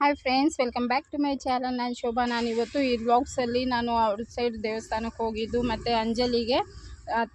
Hi friends welcome back to my channel ನಾನು ಶೋಭಾ. ನಾನು ಇವತ್ತು ಈ ವ್ಲಾಗ್ಸಲ್ಲಿ ನಾನು ಔಟ್ ಸೈಡ್ ದೇವಸ್ಥಾನಕ್ಕೆ ಹೋಗಿದ್ದು, ಮತ್ತು ಅಂಜಲಿಗೆ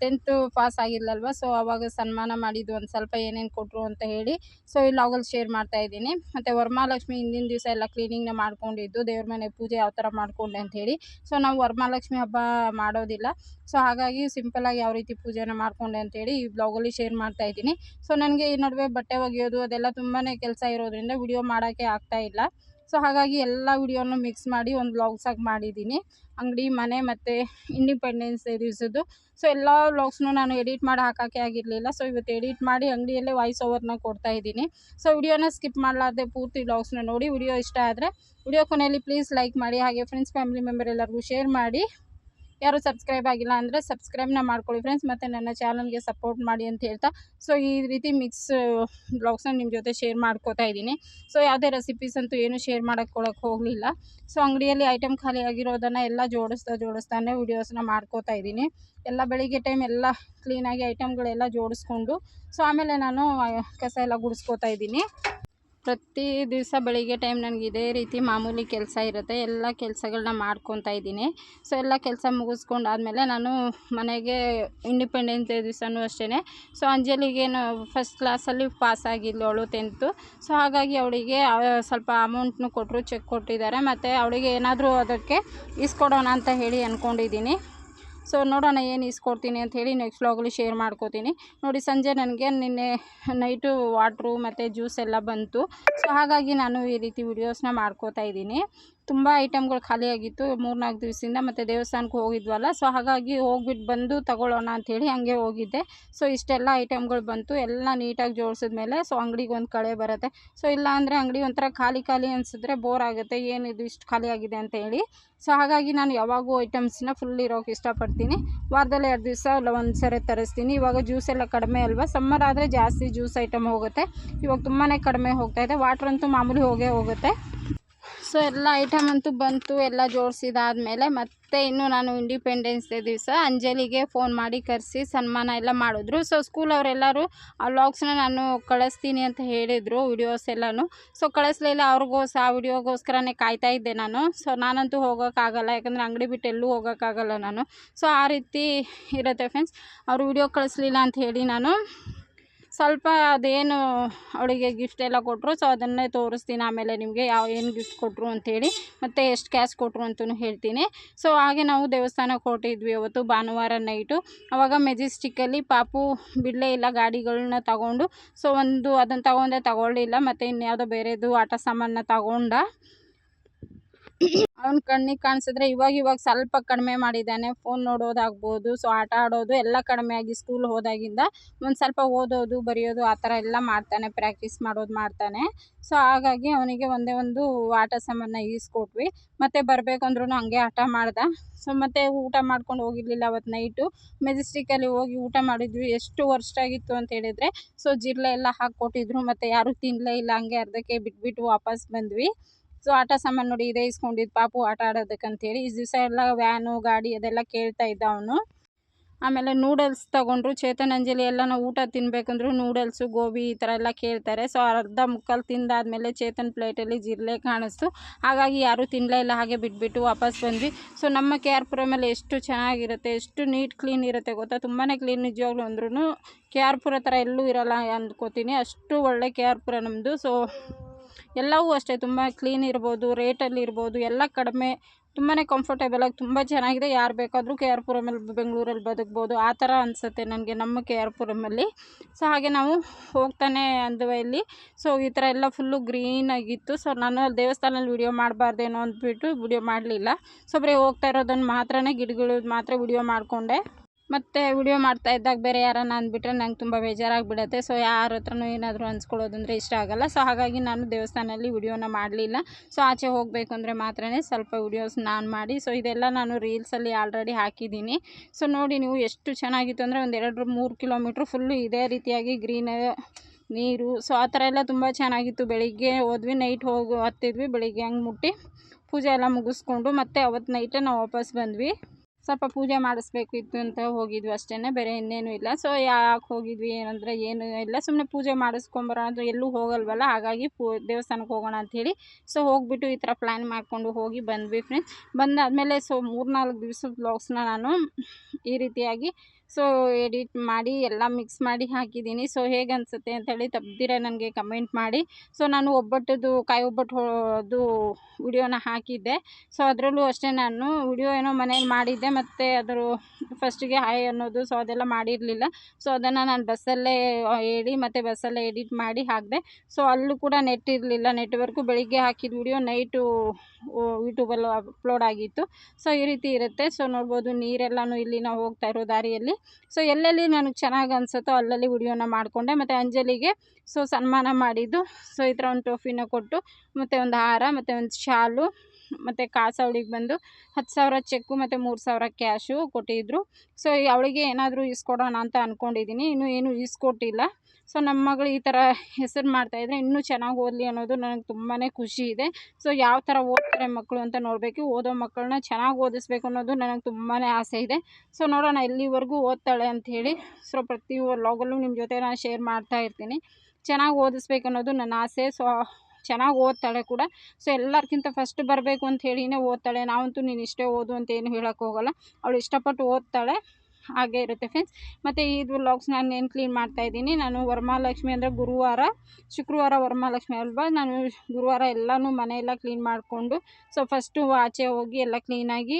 ಟೆಂತ್ ಪಾಸ್ ಆಗಿಲ್ಲಲ್ವ ಸೊ ಅವಾಗ ಸನ್ಮಾನ ಮಾಡಿದ್ದು ಒಂದು ಸ್ವಲ್ಪ ಏನೇನು ಕೊಟ್ಟರು ಅಂತ ಹೇಳಿ ಸೊ ಈ ಲಾಗಲ್ಲಿ ಶೇರ್ ಮಾಡ್ತಾ ಇದ್ದೀನಿ. ಮತ್ತು ವರಮಹಾಲಕ್ಷ್ಮಿ ಹಿಂದಿನ ದಿವಸ ಎಲ್ಲ ಕ್ಲೀನಿಂಗ್ನ ಮಾಡ್ಕೊಂಡಿದ್ದು, ದೇವ್ರ ಮನೆ ಪೂಜೆ ಯಾವ ಥರ ಮಾಡಿಕೊಂಡೆ ಹೇಳಿ. ಸೊ ನಾವು ವರಮಹಾಲಕ್ಷ್ಮಿ ಹಬ್ಬ ಮಾಡೋದಿಲ್ಲ ಸೊ ಹಾಗಾಗಿ ಸಿಂಪಲಾಗಿ ಯಾವ ರೀತಿ ಪೂಜೆನ ಮಾಡಿಕೊಂಡೆ ಅಂತೇಳಿ ಈ ಬ್ಲಾಗಲ್ಲಿ ಶೇರ್ ಮಾಡ್ತಾ ಇದ್ದೀನಿ. ಸೊ ನನಗೆ ಈ ನಡುವೆ ಬಟ್ಟೆ ಒಗೆಯೋದು ಅದೆಲ್ಲ ತುಂಬಾ ಕೆಲಸ ಇರೋದ್ರಿಂದ ವಿಡಿಯೋ ಮಾಡೋಕ್ಕೆ ಆಗ್ತಾ ಇಲ್ಲ. ಸೊ ಹಾಗಾಗಿ ಎಲ್ಲ ವಿಡಿಯೋನು ಮಿಕ್ಸ್ ಮಾಡಿ ಒಂದು ವ್ಲಾಗ್ಸಾಗಿ ಮಾಡಿದ್ದೀನಿ ಅಂಗಡಿ, ಮನೆ ಮತ್ತು ಇಂಡಿಪೆಂಡೆನ್ಸ್ ಡೇ ದಿವಸದ್ದು. ಸೊ ಎಲ್ಲ ವ್ಲಾಗ್ಸ್ನು ನಾನು ಎಡಿಟ್ ಮಾಡಿ ಹಾಕೋಕ್ಕೆ ಆಗಿರಲಿಲ್ಲ. ಸೊ ಇವತ್ತು ಎಡಿಟ್ ಮಾಡಿ ಅಂಗಡಿಯಲ್ಲೇ ವಾಯ್ಸ್ ಓವರ್ನ ಕೊಡ್ತಾ ಇದ್ದೀನಿ. ಸೊ ವಿಡಿಯೋನ ಸ್ಕಿಪ್ ಮಾಡಲಾರ್ದೆ ಪೂರ್ತಿ ವ್ಲಾಗ್ಸ್ನ ನೋಡಿ. ವಿಡಿಯೋ ಇಷ್ಟ ಆದರೆ ವಿಡಿಯೋ ಕೊನೆಯಲ್ಲಿ ಪ್ಲೀಸ್ ಲೈಕ್ ಮಾಡಿ, ಹಾಗೆ ಫ್ರೆಂಡ್ಸ್ ಫ್ಯಾಮಿಲಿ ಮೆಂಬರ್ ಎಲ್ಲರಿಗೂ ಶೇರ್ ಮಾಡಿ. ಯಾರು ಸಬ್ಸ್ಕ್ರೈಬ್ ಆಗಿಲ್ಲ ಅಂದರೆ ಸಬ್ಸ್ಕ್ರೈಬ್ನ ಮಾಡ್ಕೊಳ್ಳಿ ಫ್ರೆಂಡ್ಸ್ ಮತ್ತು ನನ್ನ ಚಾನಲ್ಗೆ ಸಪೋರ್ಟ್ ಮಾಡಿ ಅಂತ ಹೇಳ್ತಾ. ಸೊ ಈ ರೀತಿ ಮಿಕ್ಸ್ ಬ್ಲಾಗ್ಸ್ನ ನಿಮ್ಮ ಜೊತೆ ಶೇರ್ ಮಾಡ್ಕೋತಾ ಇದ್ದೀನಿ. ಸೊ ಯಾವುದೇ ರೆಸಿಪೀಸ್ ಅಂತೂ ಏನು ಶೇರ್ ಮಾಡೋಕ್ಕೆ ಕೊಡೋಕ್ಕೆ ಹೋಗಲಿಲ್ಲ. ಸೊ ಅಂಗಡಿಯಲ್ಲಿ ಐಟಮ್ ಖಾಲಿ ಆಗಿರೋದನ್ನು ಎಲ್ಲ ಜೋಡಿಸ್ತಾ, ಜೋಡಿಸ್ತಾನೆ ವೀಡಿಯೋಸ್ನ ಮಾಡ್ಕೋತಾ ಇದ್ದೀನಿ. ಎಲ್ಲ ಬೆಳಿಗ್ಗೆ ಟೈಮ್ ಎಲ್ಲ ಕ್ಲೀನಾಗಿ ಐಟಮ್ಗಳೆಲ್ಲ ಜೋಡಿಸ್ಕೊಂಡು ಸೊ ಆಮೇಲೆ ನಾನು ಕಸ ಎಲ್ಲ ಗುಡಿಸ್ಕೋತಾ ಇದ್ದೀನಿ. ಪ್ರತಿ ದಿವಸ ಬೆಳಿಗ್ಗೆ ಟೈಮ್ ನನಗೆ ಇದೇ ರೀತಿ ಮಾಮೂಲಿ ಕೆಲಸ ಇರುತ್ತೆ. ಎಲ್ಲ ಕೆಲಸಗಳನ್ನ ಮಾಡ್ಕೊತಾ ಇದ್ದೀನಿ. ಸೊ ಎಲ್ಲ ಕೆಲಸ ಮುಗಿಸ್ಕೊಂಡಾದ್ಮೇಲೆ ನಾನು ಮನೆಗೆ ಇಂಡಿಪೆಂಡೆನ್ಸ್ ಡೇ ದಿವಸನೂ ಅಷ್ಟೇ ಸೊ ಅಂಜಲಿಗೇನು ಫಸ್ಟ್ ಕ್ಲಾಸಲ್ಲಿ ಪಾಸ್ ಆಗಿದ್ಲು ಅವಳು ಟೆಂತು ಸೊ ಹಾಗಾಗಿ ಅವಳಿಗೆ ಸ್ವಲ್ಪ ಅಮೌಂಟ್ನು ಕೊಟ್ಟರು ಚೆಕ್ ಕೊಟ್ಟಿದ್ದಾರೆ. ಮತ್ತು ಅವಳಿಗೆ ಏನಾದರೂ ಅದಕ್ಕೆ ಇಸ್ಕೊಡೋಣ ಅಂತ ಹೇಳಿ ಅಂದ್ಕೊಂಡಿದ್ದೀನಿ ಸೊ ನೋಡೋಣ ಏನು ಇಸ್ಕೊಡ್ತೀನಿ ಹೇಳಿ ನೆಕ್ಸ್ಟ್ ವ್ಲಾಗಲ್ಲಿ ಶೇರ್ ಮಾಡ್ಕೋತೀನಿ. ನೋಡಿ ಸಂಜೆ ನನಗೆ ನಿನ್ನೆ ನೈಟು ವಾಟ್ರು ಮತ್ತು ಜ್ಯೂಸ್ ಎಲ್ಲ ಬಂತು. ಸೊ ಹಾಗಾಗಿ ನಾನು ಈ ರೀತಿ ವಿಡಿಯೋಸ್ನ ಮಾಡ್ಕೋತಾ ಇದ್ದೀನಿ. ತುಂಬ ಐಟಮ್ಗಳು ಖಾಲಿಯಾಗಿತ್ತು ಮೂರ್ನಾಲ್ಕು ದಿವಸದಿಂದ ಮತ್ತು ದೇವಸ್ಥಾನಕ್ಕೆ ಹೋಗಿದ್ವಲ್ಲ. ಸೊ ಹಾಗಾಗಿ ಹೋಗ್ಬಿಟ್ಟು ಬಂದು ತಗೊಳ್ಳೋಣ ಅಂಥೇಳಿ ಹಂಗೆ ಹೋಗಿದ್ದೆ. ಸೊ ಇಷ್ಟೆಲ್ಲ ಐಟಮ್ಗಳು ಬಂತು. ಎಲ್ಲ ನೀಟಾಗಿ ಜೋಡಿಸಿದ್ಮೇಲೆ ಸೊ ಅಂಗಡಿಗೆ ಒಂದು ಕಳೆ ಬರುತ್ತೆ. ಸೊ ಇಲ್ಲ ಅಂದರೆ ಅಂಗಡಿ ಒಂಥರ ಖಾಲಿ ಖಾಲಿ ಅನಿಸಿದ್ರೆ ಬೋರ್ ಆಗುತ್ತೆ. ಏನಿದು ಇಷ್ಟು ಖಾಲಿಯಾಗಿದೆ ಅಂತ ಹೇಳಿ. ಸೊ ಹಾಗಾಗಿ ನಾನು ಯಾವಾಗೂ ಐಟಮ್ಸ್ನ ಫುಲ್ ಇರೋಕೆ ಇಷ್ಟಪಡ್ತೀನಿ. ವಾರದಲ್ಲಿ ಎರಡು ದಿವಸ ಇಲ್ಲ ಒಂದು ಸರಿ ತರಿಸ್ತೀನಿ. ಇವಾಗ ಜ್ಯೂಸ್ ಎಲ್ಲ ಕಡಿಮೆ ಅಲ್ವಾ? ಸಮ್ಮರ್ ಆದರೆ ಜಾಸ್ತಿ ಜ್ಯೂಸ್ ಐಟಮ್ ಹೋಗುತ್ತೆ. ಇವಾಗ ತುಂಬಾ ಕಡಿಮೆ ಹೋಗ್ತಾ ಇದೆ. ವಾಟ್ರ್ ಅಂತೂ ಮಾಮೂಲಿ ಹೋಗೇ ಹೋಗುತ್ತೆ. ಸೊ ಎಲ್ಲ ಐಟಮ್ ಅಂತೂ ಬಂತು, ಎಲ್ಲ ಜೋಡಿಸಿದಾದ್ಮೇಲೆ ಮತ್ತೆ ಇನ್ನು ನಾನು ಇಂಡಿಪೆಂಡೆನ್ಸ್ ಡೇ ದಿವಸ ಅಂಜಲಿಗೆ ಫೋನ್ ಮಾಡಿ ಕರೆಸಿ ಸನ್ಮಾನ ಎಲ್ಲ ಮಾಡಿದ್ರು. ಸೊ ಸ್ಕೂಲ್ ಅವರೆಲ್ಲರೂ ಆ ವ್ಲಾಗ್ಸ್ನ ನಾನು ಕಳಿಸ್ತೀನಿ ಅಂತ ಹೇಳಿದರು ವಿಡಿಯೋಸ್ ಎಲ್ಲನೂ. ಸೊ ಕಳಿಸ್ಲಿಲ್ಲ, ಅವ್ರಿಗೋಸ್, ಆ ವಿಡಿಯೋಗೋಸ್ಕರನೇ ಕಾಯ್ತಾ ಇದ್ದೆ ನಾನು. ಸೊ ನಾನಂತೂ ಹೋಗೋಕ್ಕಾಗಲ್ಲ, ಯಾಕಂದರೆ ಅಂಗಡಿ ಬಿಟ್ಟು ಎಲ್ಲೂ ಹೋಗೋಕ್ಕಾಗಲ್ಲ ನಾನು. ಸೊ ಆ ರೀತಿ ಇರುತ್ತೆ ಫ್ರೆಂಡ್ಸ್ ಅವರು ವಿಡಿಯೋ ಕಳಿಸ್ಲಿಲ್ಲ ಅಂತ ಹೇಳಿ ನಾನು. ಸ್ವಲ್ಪ ಅದೇನು ಅವಳಿಗೆ ಗಿಫ್ಟ್ ಎಲ್ಲ ಕೊಟ್ಟರು ಸೊ ಅದನ್ನೇ ತೋರಿಸ್ತೀನಿ. ಆಮೇಲೆ ನಿಮಗೆ ಯಾವ, ಏನು ಗಿಫ್ಟ್ ಕೊಟ್ಟರು ಅಂಥೇಳಿ ಮತ್ತು ಎಷ್ಟು ಕ್ಯಾಶ್ ಕೊಟ್ಟರು ಅಂತಲೂ ಹೇಳ್ತೀನಿ. ಸೊ ಹಾಗೆ ನಾವು ದೇವಸ್ಥಾನಕ್ಕೆ ಹೊರಟಿದ್ವಿ ಅವತ್ತು, ಭಾನುವಾರ ನೈಟು ಆವಾಗ ಮೆಜೆಸ್ಟಿಕ್ಕಲ್ಲಿ ಪಾಪು ಬಿಡಲೇ ಇಲ್ಲ ಗಾಡಿಗಳನ್ನ ತಗೊಂಡು. ಸೊ ಒಂದು ಅದನ್ನು ತಗೊಂಡೆ, ತಗೊಳ್ಳಿಲ್ಲ, ಮತ್ತು ಇನ್ಯಾವುದೋ ಬೇರೆದು ಆಟ ಸಾಮಾನನ್ನ ತಗೊಂಡ. ಅವ್ನ ಕಣ್ಣಿಗೆ ಕಾಣಿಸಿದ್ರೆ ಇವಾಗ ಇವಾಗ ಸ್ವಲ್ಪ ಕಡಿಮೆ ಮಾಡಿದ್ದಾನೆ. ಫೋನ್ ನೋಡೋದಾಗ್ಬೋದು, ಸೊ ಆಟ ಆಡೋದು ಎಲ್ಲ ಕಡಿಮೆ ಆಗಿ ಸ್ಕೂಲ್ ಹೋದಾಗಿಂದ ಒಂದು ಸ್ವಲ್ಪ ಓದೋದು, ಬರೆಯೋದು ಆ ಥರ ಎಲ್ಲ ಮಾಡ್ತಾನೆ ಪ್ರಾಕ್ಟೀಸ್ ಮಾಡೋದು ಮಾಡ್ತಾನೆ. ಸೊ ಹಾಗಾಗಿ ಅವನಿಗೆ ಒಂದೇ ಒಂದು ಆಟ ಸಾಮಾನ ಈಸ್ಕೊಟ್ವಿ. ಮತ್ತು ಬರಬೇಕಂದ್ರೂ ಹಂಗೆ ಆಟ ಮಾಡ್ದ. ಸೊ ಮತ್ತು ಊಟ ಮಾಡ್ಕೊಂಡು ಹೋಗಿರ್ಲಿಲ್ಲ ಅವತ್ತು ನೈಟು ಮೆಜೆಸ್ಟಿಕಲ್ಲಿ ಹೋಗಿ ಊಟ ಮಾಡಿದ್ವಿ. ಎಷ್ಟು ವರ್ಷ ಆಗಿತ್ತು ಅಂತ ಹೇಳಿದ್ರೆ, ಸೊ ಜಿರ್ಲೆ ಎಲ್ಲ ಹಾಕ್ಕೊಟ್ಟಿದ್ರು. ಮತ್ತು ಯಾರೂ ತಿನ್ನಲೇ ಇಲ್ಲ, ಹಂಗೆ ಅರ್ಧಕ್ಕೆ ಬಿಟ್ಬಿಟ್ಟು ವಾಪಸ್ ಬಂದ್ವಿ. ಸೊ ಆಟ ಸಾಮಾನು ನೋಡಿ ಇದೇ ಇಸ್ಕೊಂಡಿದ್ದು ಪಾಪು ಆಟ ಆಡೋದಕ್ಕಂತೇಳಿ. ಈ ದಿವಸ ಎಲ್ಲ ವ್ಯಾನು, ಗಾಡಿ ಅದೆಲ್ಲ ಕೇಳ್ತಾ ಇದ್ದ ಅವನು. ಆಮೇಲೆ ನೂಡಲ್ಸ್ ತಗೊಂಡ್ರು. ಚೇತನ್, ಅಂಜಲಿ ಎಲ್ಲ ನಾವು ಊಟ ತಿನ್ಬೇಕಂದ್ರು ನೂಡಲ್ಸು ಗೋಬಿ ಈ ಥರ ಎಲ್ಲ ಕೇಳ್ತಾರೆ. ಸೊ ಅರ್ಧ ಮುಕ್ಕಲ್ ತಿಂದಾದ್ಮೇಲೆ ಚೇತನ್ ಪ್ಲೇಟಲ್ಲಿ ಜಿರಲೆ ಕಾಣಿಸ್ತು. ಹಾಗಾಗಿ ಯಾರೂ ತಿನ್ನಲೇ ಇಲ್ಲ, ಹಾಗೆ ಬಿಟ್ಬಿಟ್ಟು ವಾಪಸ್ ಬಂದ್ವಿ. ಸೊ ನಮ್ಮ ಕೆ ಆರ್ ಪುರಮಲ್ಲಿ ಎಷ್ಟು ಚೆನ್ನಾಗಿರುತ್ತೆ, ಎಷ್ಟು ನೀಟ್ ಕ್ಲೀನ್ ಇರುತ್ತೆ ಗೊತ್ತಾ? ತುಂಬಾ ಕ್ಲೀನ್ ನಿಜವಾಗ್ಲೂ ಅಂದ್ರೂ ಕೆ ಆರ್ ಪುರ ಥರ ಎಲ್ಲೂ ಇರೋಲ್ಲ ಅಂದ್ಕೋತೀನಿ ಅಷ್ಟು ಒಳ್ಳೆ ಕೆ ಆರ್ ಪುರ ನಮ್ಮದು ಸೊ ಎಲ್ಲವೂ ಅಷ್ಟೇ, ತುಂಬ ಕ್ಲೀನ್ ಇರ್ಬೋದು ರೇಟಲ್ಲಿ ಇರ್ಬೋದು, ಎಲ್ಲ ಕಡಿಮೆ ತುಂಬಾ ಕಂಫರ್ಟೇಬಲಾಗಿ ತುಂಬ ಚೆನ್ನಾಗಿದೆ. ಯಾರು ಬೇಕಾದರೂ ಕೆ ಆರ್ ಪುರಮಲ್ಲಿ ಬೆಂಗಳೂರಲ್ಲಿ ಬದುಕ್ಬೋದು. ಆ ಥರ ಅನಿಸುತ್ತೆ ನನಗೆ, ನಮ್ಮ ಕೆ ಆರ್ ಪುರಮಲ್ಲಿ ಸೊ ಹಾಗೆ ನಾವು ಹೋಗ್ತಾನೆ ಅಂದ್ವಲ್ಲಿ ಸೊ ಈ ಥರ ಎಲ್ಲ ಫುಲ್ಲು ಗ್ರೀನಾಗಿತ್ತು ಸೊ ನಾನು ಅಲ್ಲಿ ದೇವಸ್ಥಾನದಲ್ಲಿ ವಿಡಿಯೋ ಮಾಡಬಾರ್ದೇನೋ ಅಂದ್ಬಿಟ್ಟು ವಿಡಿಯೋ ಮಾಡಲಿಲ್ಲ. ಸೊ ಬರೀ ಹೋಗ್ತಾ ಇರೋದನ್ನು ಮಾತ್ರನೇ ಗಿಡಗಳು ಮಾತ್ರ ವಿಡಿಯೋ ಮಾಡಿಕೊಂಡೆ. ಮತ್ತು ವಿಡಿಯೋ ಮಾಡ್ತಾ ಇದ್ದಾಗ ಬೇರೆ ಯಾರನ್ನ ಅಂದ್ಬಿಟ್ರೆ ನಂಗೆ ತುಂಬ ಬೇಜಾರಾಗಿಬಿಡತ್ತೆ. ಸೊ ಯಾರ ಹತ್ರನೂ ಏನಾದರೂ ಅನ್ಸ್ಕೊಳ್ಳೋದಂದರೆ ಇಷ್ಟ ಆಗೋಲ್ಲ. ಸೊ ಹಾಗಾಗಿ ನಾನು ದೇವಸ್ಥಾನದಲ್ಲಿ ವಿಡಿಯೋನ ಮಾಡಲಿಲ್ಲ. ಸೊ ಆಚೆ ಹೋಗಬೇಕು ಅಂದರೆ ಮಾತ್ರ ಸ್ವಲ್ಪ ವಿಡಿಯೋಸ್ ನಾನು ಮಾಡಿ. ಸೊ ಇದೆಲ್ಲ ನಾನು ರೀಲ್ಸಲ್ಲಿ ಆಲ್ರೆಡಿ ಹಾಕಿದ್ದೀನಿ. ಸೊ ನೋಡಿ ನೀವು ಎಷ್ಟು ಚೆನ್ನಾಗಿತ್ತು ಅಂದರೆ ಒಂದು ಎರಡು ಮೂರು ಕಿಲೋಮೀಟ್ರ್ ಫುಲ್ಲು ಇದೇ ರೀತಿಯಾಗಿ ಗ್ರೀನ್ ನೀರು. ಸೊ ಆ ಥರ ಎಲ್ಲ ತುಂಬ ಚೆನ್ನಾಗಿತ್ತು. ಬೆಳಿಗ್ಗೆ ಹೋದ್ವಿ ನೈಟ್ ಹೋಗಿ ಹತ್ತಿದ್ವಿ, ಬೆಳಿಗ್ಗೆ ಹಂಗೆ ಮುಟ್ಟಿ ಪೂಜೆ ಎಲ್ಲ ಮುಗಿಸ್ಕೊಂಡು ಮತ್ತೆ ಅವತ್ತು ನೈಟೇ ನಾವು ವಾಪಸ್ ಬಂದ್ವಿ. ಸ್ವಲ್ಪ ಪೂಜೆ ಮಾಡಿಸ್ಬೇಕು ಇತ್ತು ಅಂತ ಹೋಗಿದ್ವಿ ಅಷ್ಟೇ ಬೇರೆ ಇನ್ನೇನು ಇಲ್ಲ. ಸೊ ಯಾಕೆ ಹೋಗಿದ್ವಿ ಏನಂದರೆ ಏನು ಇಲ್ಲ ಸುಮ್ಮನೆ ಪೂಜೆ ಮಾಡಿಸ್ಕೊಂಬರೋಣ ಅಂತ ಎಲ್ಲೂ ಹೋಗಲ್ವಲ್ಲ, ಹಾಗಾಗಿ ಪೂ, ದೇವಸ್ಥಾನಕ್ಕೆ ಹೋಗೋಣ ಅಂಥೇಳಿ ಸೊ ಹೋಗಿಬಿಟ್ಟು ಈ ಥರ ಪ್ಲ್ಯಾನ್ ಮಾಡಿಕೊಂಡು ಹೋಗಿ ಬಂದ್ವಿ ಫ್ರೆಂಡ್ಸ್ ಬಂದಾದಮೇಲೆ ಸೊ ಮೂರು ನಾಲ್ಕು ದಿವ್ಸದ ಬ್ಲಾಗ್ಸ್ನ ನಾನು ಈ ರೀತಿಯಾಗಿ ಸೊ ಎಡಿಟ್ ಮಾಡಿ, ಎಲ್ಲ ಮಿಕ್ಸ್ ಮಾಡಿ ಹಾಕಿದ್ದೀನಿ. ಸೊ ಹೇಗೆ ಅನಿಸುತ್ತೆ ಅಂಥೇಳಿ ತಪ್ಪದಿರ ನನಗೆ ಕಮೆಂಟ್ ಮಾಡಿ. ಸೊ ನಾನು ಒಬ್ಬಟ್ಟದು ಕಾಯಿ ಒಬ್ಬಟ್ಟು ಅದು ವಿಡಿಯೋನ ಹಾಕಿದ್ದೆ. ಸೊ ಅದರಲ್ಲೂ ಅಷ್ಟೇ ನಾನು ವಿಡಿಯೋ ಏನೋ ಮನೇಲಿ ಮಾಡಿದ್ದೆ. ಮತ್ತು ಅದರ ಫಸ್ಟಿಗೆ ಹಾಯ್ ಅನ್ನೋದು ಸೊ ಅದೆಲ್ಲ ಮಾಡಿರಲಿಲ್ಲ. ಸೊ ಅದನ್ನು ನಾನು ಬಸ್ಸಲ್ಲೇ ಹೇಳಿ ಮತ್ತು ಬಸ್ಸಲ್ಲೇ ಎಡಿಟ್ ಮಾಡಿ ಹಾಕಿದೆ. ಸೊ ಅಲ್ಲೂ ಕೂಡ ನೆಟ್ ಇರಲಿಲ್ಲ. ನೆಟ್ವರ್ಕು ಬೆಳಿಗ್ಗೆ ಹಾಕಿದ ವಿಡಿಯೋ ನೈಟು ಯೂಟ್ಯೂಬಲ್ಲಿ ಅಪ್ಲೋಡ್ ಆಗಿತ್ತು. ಸೊ ಈ ರೀತಿ ಇರುತ್ತೆ. ಸೊ ನೋಡ್ಬೋದು ನೀರೆಲ್ಲನೂ ಇಲ್ಲಿ ನಾವು ಹೋಗ್ತಾ ಇರೋ ದಾರಿಯಲ್ಲಿ. ಸೊ ಎಲ್ಲೆಲ್ಲಿ ನನಗೆ ಚೆನ್ನಾಗಿ ಅನಿಸುತ್ತೋ ಅಲ್ಲಲ್ಲಿ ವಿಡಿಯೋನ ಮಾಡಿಕೊಂಡೆ. ಮತ್ತು ಅಂಜಲಿಗೆ ಸೊ ಸನ್ಮಾನ ಮಾಡಿದ್ದು. ಸೊ ಈ ಥರ ಒಂದು ಟ್ರೋಫಿನ ಕೊಟ್ಟು, ಮತ್ತು ಒಂದು ಹಾರ, ಮತ್ತು ಒಂದು ಶಾಲು, ಮತ್ತು ಕಾಸು ಅವಳಿಗೆ ಬಂದು ಹತ್ತು ಸಾವಿರ ಚೆಕ್ಕು, ಮತ್ತು ಮೂರು ಸಾವಿರ ಕ್ಯಾಶು ಕೊಟ್ಟಿದ್ದರು ಸೊ ಅವಳಿಗೆ ಏನಾದರೂ ಇಸ್ಕೊಡೋಣ ಅಂತ ಅಂದ್ಕೊಂಡಿದ್ದೀನಿ ಇನ್ನೂ ಏನೂ ಇಸ್ಕೊಟ್ಟಿಲ್ಲ ಸೊ ನಮ್ಮ ಮಗಳು ಈ ಥರ ಹೆಸರು ಮಾಡ್ತಾಯಿದ್ರೆ ಇನ್ನೂ ಚೆನ್ನಾಗಿ ಓದಲಿ ಅನ್ನೋದು ನನಗೆ ತುಂಬಾ ಖುಷಿ ಇದೆ. ಸೊ ಯಾವ ಥರ ಓದ್ತಾರೆ ಮಕ್ಕಳು ಅಂತ ನೋಡಬೇಕು. ಓದೋ ಮಕ್ಕಳನ್ನ ಚೆನ್ನಾಗಿ ಓದಿಸ್ಬೇಕು ಅನ್ನೋದು ನನಗೆ ತುಂಬಾ ಆಸೆ ಇದೆ. ಸೊ ನೋಡೋಣ ಎಲ್ಲಿವರೆಗೂ ಓದ್ತಾಳೆ ಅಂಥೇಳಿ ಸೊ ಪ್ರತಿ ಲಾಗಲ್ಲೂ ನಿಮ್ಮ ಜೊತೆ ನಾನು ಶೇರ್ ಮಾಡ್ತಾ ಇರ್ತೀನಿ. ಚೆನ್ನಾಗಿ ಓದಿಸ್ಬೇಕು ಅನ್ನೋದು ನನ್ನ ಆಸೆ. ಸೊ ಚೆನ್ನಾಗಿ ಓದ್ತಾಳೆ ಕೂಡ. ಸೊ ಎಲ್ಲರಿಗಿಂತ ಫಸ್ಟ್ ಬರಬೇಕು ಅಂತ ಹೇಳಿನೇ ಓದ್ತಾಳೆ. ನಾವಂತೂ ನೀನು ಇಷ್ಟೇ ಓದು ಅಂತ ಏನು ಹೇಳೋಕ್ಕೋಗಲ್ಲ ಅವಳು ಇಷ್ಟಪಟ್ಟು ಓದ್ತಾಳೆ. ಹಾಗೆ ಇರುತ್ತೆ ಫ್ರೆಂಡ್ಸ್ ಮತ್ತು ಇದು ವ್ಲಾಗ್ಸ್ ನಾನು ಏನು ಕ್ಲೀನ್ ಮಾಡ್ತಾಯಿದ್ದೀನಿ ನಾನು ವರಮಹಾಲಕ್ಷ್ಮಿ ಅಂದರೆ ಗುರುವಾರ, ಶುಕ್ರವಾರ ವರಮಹಾಲಕ್ಷ್ಮಿ ಅಲ್ವಾ? ನಾನು ಗುರುವಾರ ಎಲ್ಲನೂ ಮನೆಯೆಲ್ಲ ಕ್ಲೀನ್ ಮಾಡಿಕೊಂಡು ಸೊ ಫಸ್ಟು ಆಚೆ ಹೋಗಿ ಎಲ್ಲ ಕ್ಲೀನಾಗಿ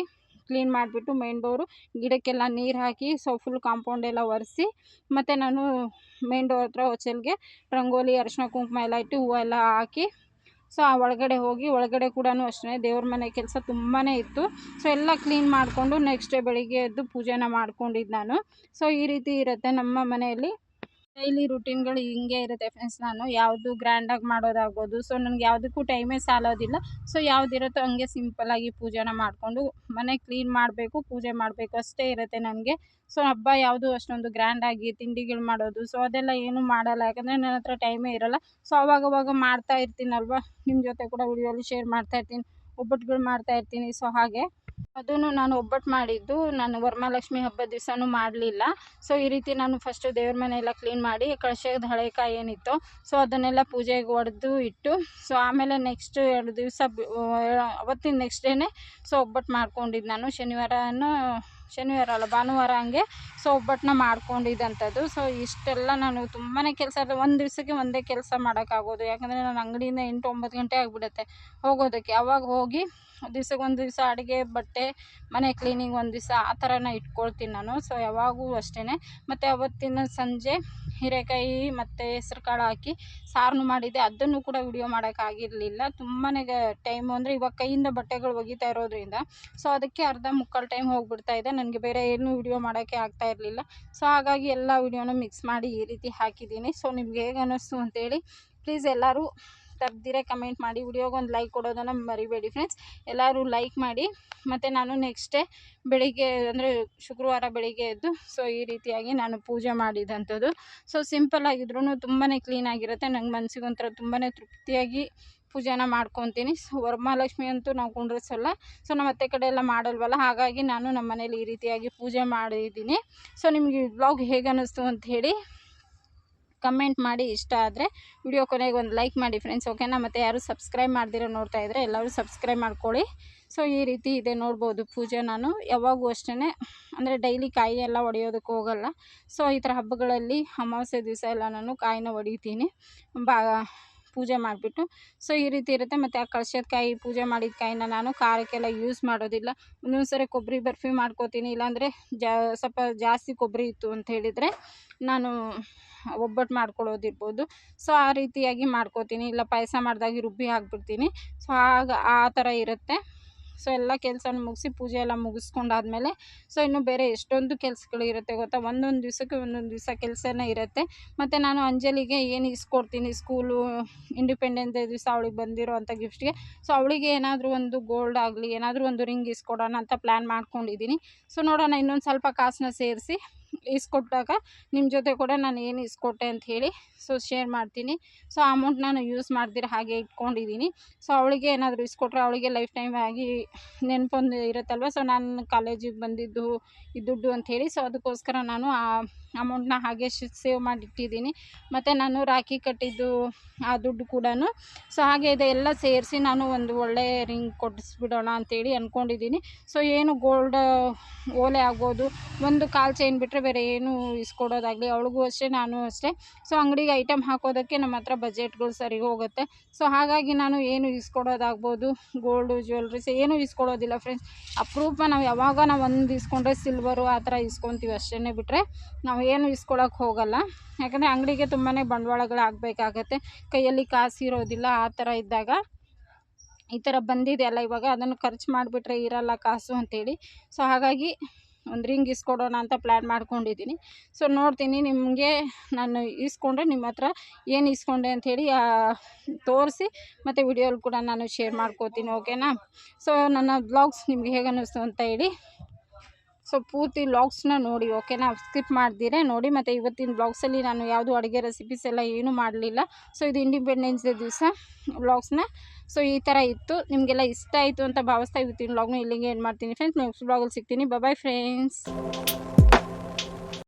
ಕ್ಲೀನ್ ಮಾಡಿಬಿಟ್ಟು ಮೇನ್ ಡೋರು ಗಿಡಕ್ಕೆಲ್ಲ ನೀರು ಹಾಕಿ ಸೊ ಫುಲ್ ಕಾಂಪೌಂಡ್ ಎಲ್ಲ ಒರೆಸಿ, ಮತ್ತು ನಾನು ಮೇನ್ ಡೋರ್ ಹತ್ರ ಹೊಚಲ್ಗೆ ರಂಗೋಲಿ ಅರಿಶಿನ ಕುಂಕುಮ ಎಲ್ಲ ಇಟ್ಟು ಹೂವು ಎಲ್ಲ ಹಾಕಿ ಸೊ ಆ ಒಳಗಡೆ ಹೋಗಿ, ಒಳಗಡೆ ಕೂಡ ಅಷ್ಟೇ ದೇವ್ರ ಮನೆ ಕೆಲಸ ತುಂಬಾ ಇತ್ತು. ಸೊ ಎಲ್ಲ ಕ್ಲೀನ್ ಮಾಡಿಕೊಂಡು ನೆಕ್ಸ್ಟ್ ಡೇ ಬೆಳಿಗ್ಗೆ ಎದ್ದು ಪೂಜೆನ ಮಾಡ್ಕೊಂಡಿದ್ದು ನಾನು. ಸೊ ಈ ರೀತಿ ಇರುತ್ತೆ ನಮ್ಮ ಮನೆಯಲ್ಲಿ. ಡೈಲಿ ರುಟೀನ್ಗಳು ಹಿಂಗೆ ಇರುತ್ತೆ ಫ್ರೆಂಡ್ಸ್ ನಾನು. ಯಾವುದು ಗ್ರ್ಯಾಂಡಾಗಿ ಮಾಡೋದಾಗ್ಬೋದು. ಸೊ ನನಗೆ ಯಾವುದಕ್ಕೂ ಟೈಮೇ ಸಾಲೋದಿಲ್ಲ. ಸೊ ಯಾವುದಿರುತ್ತೋ ಹಂಗೆ ಸಿಂಪಲ್ಲಾಗಿ ಪೂಜೆನ ಮಾಡಿಕೊಂಡು ಮನೆ ಕ್ಲೀನ್ ಮಾಡಬೇಕು, ಪೂಜೆ ಮಾಡಬೇಕು ಅಷ್ಟೇ ಇರುತ್ತೆ ನನಗೆ. ಸೊ ಹಬ್ಬ ಯಾವುದು ಅಷ್ಟೊಂದು ಗ್ರ್ಯಾಂಡಾಗಿ ತಿಂಡಿಗಳು ಮಾಡೋದು ಸೊ ಅದೆಲ್ಲ ಏನೂ ಮಾಡಲ್ಲ. ಯಾಕಂದರೆ ನನ್ನ ಹತ್ರ ಟೈಮೇ ಇರಲ್ಲ. ಸೊ ಅವಾಗವಾಗ ಮಾಡ್ತಾ ಇರ್ತೀನಲ್ವ? ನಿಮ್ಮ ಜೊತೆ ಕೂಡ ವಿಡಿಯೋಲಿ ಶೇರ್ ಮಾಡ್ತಾ ಇರ್ತೀನಿ. ಒಬ್ಬಟ್ಟುಗಳು ಮಾಡ್ತಾ ಇರ್ತೀನಿ. ಸೊ ಹಾಗೆ. ಅದನ್ನು ನಾನು ಒಬ್ಬಟ್ಟು ಮಾಡಿದ್ದು. ನಾನು ವರಮಹಾಲಕ್ಷ್ಮಿ ಹಬ್ಬದ ದಿವಸನೂ ಮಾಡಲಿಲ್ಲ. ಸೊ ಈ ರೀತಿ ನಾನು ಫಸ್ಟು ದೇವ್ರ ಮನೆ ಎಲ್ಲ ಕ್ಲೀನ್ ಮಾಡಿ ಕಳಶದ ಹಳೆಕಾಯಿ ಏನಿತ್ತು ಸೊ ಅದನ್ನೆಲ್ಲ ಪೂಜೆಗೆ ಒಡೆದು ಇಟ್ಟು ಸೊ ಆಮೇಲೆ ನೆಕ್ಸ್ಟ್ ಎರಡು ದಿವಸ ಅವತ್ತಿನ ನೆಕ್ಸ್ಟ್ ಡೇನೇ ಸೊ ಒಬ್ಬಟ್ಟು ಮಾಡ್ಕೊಂಡಿದ್ದು ನಾನು. ಶನಿವಾರನೂ ಶನಿವಾರ ಅಲ್ಲ, ಭಾನುವಾರ ಹಂಗೆ ಸೊ ಒಬ್ಬಟ್ಟನ್ನ ಮಾಡ್ಕೊಂಡಿದ್ದಂಥದ್ದು. ಸೊ ಇಷ್ಟೆಲ್ಲ ನಾನು ತುಂಬಾ ಕೆಲಸ ಒಂದು ದಿವಸಕ್ಕೆ ಒಂದೇ ಕೆಲಸ ಮಾಡೋಕ್ಕಾಗೋದು. ಯಾಕಂದರೆ ನಾನು ಅಂಗಡಿಯಿಂದ ಎಂಟು ಒಂಬತ್ತು ಗಂಟೆ ಆಗಿಬಿಡುತ್ತೆ ಹೋಗೋದಕ್ಕೆ. ಅವಾಗ ಹೋಗಿ ದಿವ್ಸಕ್ಕೆ ಒಂದು ದಿವಸ ಅಡುಗೆ, ಬಟ್ಟೆ, ಮನೆ ಕ್ಲೀನಿಂಗ್ ಒಂದು ದಿವಸ ಆ ಥರನ ಇಟ್ಕೊಳ್ತೀನಿ ನಾನು. ಸೊ ಯಾವಾಗೂ ಅಷ್ಟೇ ಮತ್ತು ಅವತ್ತಿನ ಸಂಜೆ ಹೀರೆಕಾಯಿ ಮತ್ತು ಹೆಸ್ರು ಕಾಳು ಹಾಕಿ ಸಾರನ್ನು ಮಾಡಿದ್ದೆ. ಅದನ್ನು ಕೂಡ ವಿಡಿಯೋ ಮಾಡೋಕ್ಕಾಗಿರಲಿಲ್ಲ. ತುಂಬಾ ಟೈಮು ಅಂದರೆ ಇವಾಗ ಕೈಯಿಂದ ಬಟ್ಟೆಗಳು ಒಗಿತಾ ಇರೋದ್ರಿಂದ. ಸೊ ಅದಕ್ಕೆ ಅರ್ಧ ಮುಕ್ಕಾಲು ಟೈಮ್ ಹೋಗ್ಬಿಡ್ತಾ ಇದೆ. ನನಗೆ ಬೇರೆ ಏನೂ ವಿಡಿಯೋ ಮಾಡೋಕ್ಕೆ ಆಗ್ತಾ ಇರಲಿಲ್ಲ. ಸೊ ಹಾಗಾಗಿ ಎಲ್ಲ ವಿಡಿಯೋನ ಮಿಕ್ಸ್ ಮಾಡಿ ಈ ರೀತಿ ಹಾಕಿದ್ದೀನಿ. ಸೊ ನಿಮ್ಗೆ ಹೇಗೆ ಅನ್ನಿಸ್ತು ಅಂತೇಳಿ ಪ್ಲೀಸ್ ಎಲ್ಲರೂ ತಪ್ಪದಿರೇ ಕಮೆಂಟ್ ಮಾಡಿ. ವಿಡಿಯೋಗೊಂದು ಲೈಕ್ ಕೊಡೋದನ್ನು ಮರಿಬೇಡಿ ಫ್ರೆಂಡ್ಸ್ ಎಲ್ಲರೂ ಲೈಕ್ ಮಾಡಿ. ಮತ್ತು ನಾನು ನೆಕ್ಸ್ಟ್ ಬೆಳಿಗ್ಗೆ ಅಂದರೆ ಶುಕ್ರವಾರ ಬೆಳಿಗ್ಗೆ ಎದ್ದು ಸೊ ಈ ರೀತಿಯಾಗಿ ನಾನು ಪೂಜೆ ಮಾಡಿದಂಥದ್ದು. ಸೊ ಸಿಂಪಲ್ ಆಗಿದ್ರೂ ತುಂಬಾ ಕ್ಲೀನಾಗಿರುತ್ತೆ ನಂಗೆ ಮನ್ಸಿಗೆ ಒಂಥರ ತುಂಬಾ ತೃಪ್ತಿಯಾಗಿ ಪೂಜೆನ ಮಾಡ್ಕೊತೀನಿ. ಸೊ, ವರಮಹಾಲಕ್ಷ್ಮಿ ಅಂತೂ ನಾವು ಕುಂಡ್ರಿಸಲ್ಲ ಸೊ, ನಮ್ಮ ಅತ್ತೆ ಕಡೆ ಎಲ್ಲ ಮಾಡಲ್ವಲ್ಲ? ಹಾಗಾಗಿ ನಾನು ನಮ್ಮ ಮನೇಲಿ ಈ ರೀತಿಯಾಗಿ ಪೂಜೆ ಮಾಡಿದ್ದೀನಿ. ಸೊ, ನಿಮಗೆ ಈ ಬ್ಲಾಗ್ ಹೇಗೆ ಅನ್ನಿಸ್ತು ಅಂತ ಹೇಳಿ ಕಮೆಂಟ್ ಮಾಡಿ. ಇಷ್ಟ ಆದರೆ ವಿಡಿಯೋ ಕೊನೆಗೆ ಒಂದು ಲೈಕ್ ಮಾಡಿ ಫ್ರೆಂಡ್ಸ್ ಓಕೆನಾ ಮತ್ತು ಯಾರು ಸಬ್ಸ್ಕ್ರೈಬ್ ಮಾಡ್ದಿರೋ ನೋಡ್ತಾ ಇದ್ದರೆ ಎಲ್ಲರೂ ಸಬ್ಸ್ಕ್ರೈಬ್ ಮಾಡ್ಕೊಳ್ಳಿ. ಸೊ, ಈ ರೀತಿ ಇದೆ ನೋಡ್ಬೋದು ಪೂಜೆ ನಾನು. ಯಾವಾಗೂ ಅಷ್ಟೇ ಅಂದರೆ ಡೈಲಿ ಕಾಯಿ ಎಲ್ಲ ಒಡೆಯೋದಕ್ಕೆ ಹೋಗಲ್ಲ. ಸೊ, ಈ ಥರ ಹಬ್ಬಗಳಲ್ಲಿ ಅಮಾವಾಸ್ಯೆ ದಿವಸ ಎಲ್ಲ ನಾನು ಕಾಯಿನ ಹೊಡಿತೀನಿ ಬಾ ಪೂಜೆ ಮಾಡಿಬಿಟ್ಟು ಸೊ ಈ ರೀತಿ ಇರುತ್ತೆ. ಮತ್ತು ಆ ಕಳ್ಶದ ಕಾಯಿ, ಪೂಜೆ ಮಾಡಿದ ಕಾಯಿನ ನಾನು ಖಾರಕ್ಕೆಲ್ಲ ಯೂಸ್ ಮಾಡೋದಿಲ್ಲ. ಒಂದೊಂದು ಸರಿ ಕೊಬ್ಬರಿ ಬರ್ಫಿ ಮಾಡ್ಕೋತೀನಿ. ಇಲ್ಲಾಂದರೆ ಜಾ, ಸ್ವಲ್ಪ ಜಾಸ್ತಿ ಕೊಬ್ಬರಿ ಇತ್ತು ಅಂತ ಹೇಳಿದರೆ ನಾನು ಒಬ್ಬಟ್ಟು ಮಾಡ್ಕೊಳ್ಳೋದಿರ್ಬೋದು. ಸೊ ಆ ರೀತಿಯಾಗಿ ಮಾಡ್ಕೋತೀನಿ. ಇಲ್ಲ ಪಾಯಸ ಮಾಡಿದಾಗೆ ರುಬ್ಬಿ ಹಾಕ್ಬಿಡ್ತೀನಿ. ಸೊ ಆಗ ಆ ಥರ ಇರುತ್ತೆ. ಸೊ ಎಲ್ಲ ಕೆಲಸನ ಮುಗಿಸಿ ಪೂಜೆ ಎಲ್ಲ ಮುಗಿಸ್ಕೊಂಡಾದ್ಮೇಲೆ, ಸೊ ಇನ್ನು ಬೇರೆ ಎಷ್ಟೊಂದು ಕೆಲಸಗಳು ಇರುತ್ತೆ ಗೊತ್ತಾ? ಒಂದೊಂದು ದಿವಸಕ್ಕೆ ಒಂದೊಂದು ದಿವಸ ಕೆಲಸನೇ ಇರುತ್ತೆ. ಮತ್ತು ನಾನು ಅಂಜಲಿಗೆ ಏನು ಇಸ್ಕೊಡ್ತೀನಿ? ಸ್ಕೂಲು ಇಂಡಿಪೆಂಡೆನ್ಸ್ ಡೇ ದಿವಸ ಅವಳಿಗೆ ಬಂದಿರೋ ಅಂಥ ಗಿಫ್ಟ್ಗೆ ಸೊ ಅವಳಿಗೆ ಏನಾದರೂ ಒಂದು ಗೋಲ್ಡ್ ಆಗಲಿ, ಏನಾದರೂ ಒಂದು ರಿಂಗ್ ಇಸ್ಕೊಡೋಣ ಅಂತ ಪ್ಲ್ಯಾನ್ ಮಾಡ್ಕೊಂಡಿದ್ದೀನಿ. ಸೊ ನೋಡೋಣ ಇನ್ನೊಂದು ಸ್ವಲ್ಪ ಕಾಸನ್ನ ಸೇರಿಸಿ ಇಸ್ಕೊಟ್ಟಾಗ ನಿಮ್ಮ ಜೊತೆ ಕೂಡ ನಾನು ಏನು ಇಸ್ಕೊಟ್ಟೆ ಅಂತ ಹೇಳಿ ಸೊ ಶೇರ್ ಮಾಡ್ತೀನಿ. ಸೊ ಅಮೌಂಟ್ ನಾನು ಯೂಸ್ ಮಾಡ್ದಿರ ಹಾಗೆ ಇಟ್ಕೊಂಡಿದ್ದೀನಿ ಸೊ ಅವಳಿಗೆ ಏನಾದರೂ ಇಸ್ಕೊಟ್ರೆ ಅವಳಿಗೆ ಲೈಫ್ ಟೈಮ್ ಆಗಿ ನೆನಪೊಂದು ಇರುತ್ತಲ್ವ? ಸೊ ನಾನು ಕಾಲೇಜಿಗೆ ಬಂದಿದ್ದು, ಈ ದುಡ್ಡು ಹೇಳಿ ಸೊ ಅದಕ್ಕೋಸ್ಕರ ನಾನು ಆ ಅಮೌಂಟ್ನ ಹಾಗೆ ಸೇವ್ ಮಾಡಿಟ್ಟಿದ್ದೀನಿ. ಮತ್ತು ನಾನು ರಾಖಿ ಕಟ್ಟಿದ್ದು, ಆ ದುಡ್ಡು ಕೂಡ ಸೊ, ಹಾಗೆ ಇದೆಲ್ಲ ಸೇರಿಸಿ ನಾನು ಒಂದು ಒಳ್ಳೆಯ ರಿಂಗ್ ಕೊಡಿಸ್ಬಿಡೋಣ ಅಂತೇಳಿ ಅಂದ್ಕೊಂಡಿದ್ದೀನಿ ಸೊ, ಏನು ಗೋಲ್ಡ್, ಓಲೆ ಆಗ್ಬೋದು ಒಂದು ಕಾಲು ಚೈನ್ ಬಿಟ್ಟರೆ ಬೇರೆ ಏನು ಇಸ್ಕೊಡೋದಾಗಲಿ ಅವಳಿಗೂ ಅಷ್ಟೇ, ನಾನು ಅಷ್ಟೇ. ಸೊ, ಅಂಗಡಿಗೆ ಐಟಮ್ ಹಾಕೋದಕ್ಕೆ ನಮ್ಮ ಹತ್ರ ಬಜೆಟ್ಗಳು ಸರಿ ಹೋಗುತ್ತೆ. ಸೊ, ಹಾಗಾಗಿ ನಾನು ಏನು ಇಸ್ಕೊಡೋದಾಗ್ಬೋದು ಗೋಲ್ಡು ಜ್ಯುವೆಲ್ರೀಸ್ ಏನು ಇಸ್ಕೊಳೋದಿಲ್ಲ ಫ್ರೆಂಡ್ಸ್. ಅಪ್ರೂಪ ನಾವು ಯಾವಾಗ ನಾವು ಒಂದು ಇಸ್ಕೊಂಡ್ರೆ ಸಿಲ್ವರು ಆ ಥರ ಇಸ್ಕೊತೀವಿ ಅಷ್ಟೇ ಬಿಟ್ಟರೆ ನಾವು ಏನು ಇಸ್ಕೊಳಕ್ಕೆ ಹೋಗಲ್ಲ. ಯಾಕಂದರೆ ಅಂಗಡಿಗೆ ತುಂಬಾ ಬಂಡವಾಳಗಳು ಆಗಬೇಕಾಗತ್ತೆ ಕೈಯಲ್ಲಿ ಕಾಸು ಇರೋದಿಲ್ಲ, ಆ ಥರ ಇದ್ದಾಗ ಈ ಥರ ಬಂದಿದೆಯಲ್ಲ ಇವಾಗ, ಅದನ್ನು ಖರ್ಚು ಮಾಡಿಬಿಟ್ರೆ ಇರಲ್ಲ ಕಾಸು ಅಂತೇಳಿ. ಸೊ ಹಾಗಾಗಿ ಒಂದು ರಿಂಗ್ ಇಸ್ಕೊಡೋಣ ಅಂತ ಪ್ಲ್ಯಾನ್ ಮಾಡ್ಕೊಂಡಿದ್ದೀನಿ. ಸೊ ನೋಡ್ತೀನಿ ನಿಮಗೆ ನಾನು ಇಸ್ಕೊಂಡ್ರೆ ನಿಮ್ಮ ಹತ್ರ ಏನು ಇಸ್ಕೊಂಡೆ ಅಂಥೇಳಿ ತೋರಿಸಿ ಮತ್ತು ವಿಡಿಯೋಲಿ ಕೂಡ ನಾನು ಶೇರ್ ಮಾಡ್ಕೋತೀನಿ, ಓಕೆನಾ? ಸೊ ನನ್ನ ಬ್ಲಾಗ್ಸ್ ನಿಮ್ಗೆ ಹೇಗೆ ಅನ್ನಿಸ್ತು ಅಂತ ಹೇಳಿ. ಸೊ ಪೂರ್ತಿ ವ್ಲಾಗ್ಸ್ನ ನೋಡಿ ಓಕೆನಾ ಸ್ಕಿಪ್ ಮಾಡ್ದಿರೆ, ನೋಡಿ ಮತ್ತು ಇವತ್ತಿನ ಬ್ಲಾಗ್ಸಲ್ಲಿ ನಾನು ಯಾವುದು ಅಡುಗೆ ರೆಸಿಪೀಸ್ ಎಲ್ಲ ಏನೂ ಮಾಡಲಿಲ್ಲ. ಸೊ ಇದು ಇಂಡಿಪೆಂಡೆನ್ಸ್ ಡೇ ದಿವಸ ಬ್ಲಾಗ್ಸ್ನ ಸೊ ಈ ಥರ ಇತ್ತು. ನಿಮಗೆಲ್ಲ ಇಷ್ಟ ಆಯಿತು ಅಂತ ಭಾವಿಸ್ತಾ ಇವತ್ತಿನ ವ್ಲಾಗ್ನ ಇಲ್ಲಿಗೆ ಏನು ಮಾಡ್ತೀನಿ ಫ್ರೆಂಡ್ಸ್ ನೆಕ್ಸ್ಟ್ ಬ್ಲಾಗಲ್ಲಿ ಸಿಗ್ತೀನಿ. Bye friends